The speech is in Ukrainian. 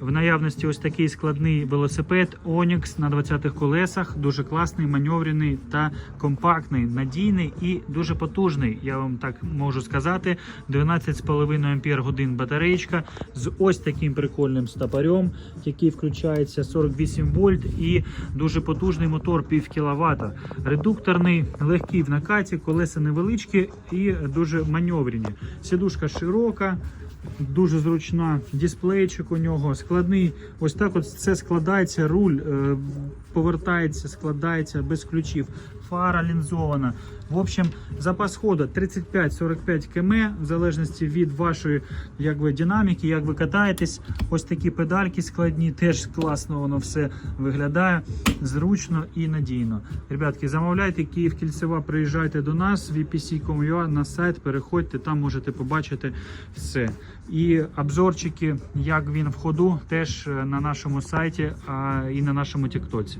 В наявності ось такий складний велосипед Onyx на 20-х колесах. Дуже класний, маневрений та компактний, надійний і дуже потужний. Я вам так можу сказати. 12,5 ампер годин батареєчка з ось таким прикольним стопорем, який включається 48 вольт і дуже потужний мотор пів кіловата. Редукторний, легкий в накаті, колеса невеличкі і дуже маневрені. Сідушка широка. Дуже зручна, дисплейчик у нього складний. Ось так от це складається, руль е, повертається, складається без ключів. Фара лінзована. В общем, запас ходу 35-45 км, в залежності від вашої як ви, динаміки, як ви катаєтесь. Ось такі педальки складні, теж класно воно все виглядає, зручно і надійно. Ребятки, замовляйте Київ Кільцева, приїжджайте до нас VPC.com.ua на сайт, переходьте, там можете побачити все. І обзорчики, як він в ходу, теж е, на нашому сайті а, і на нашому Тіктоці.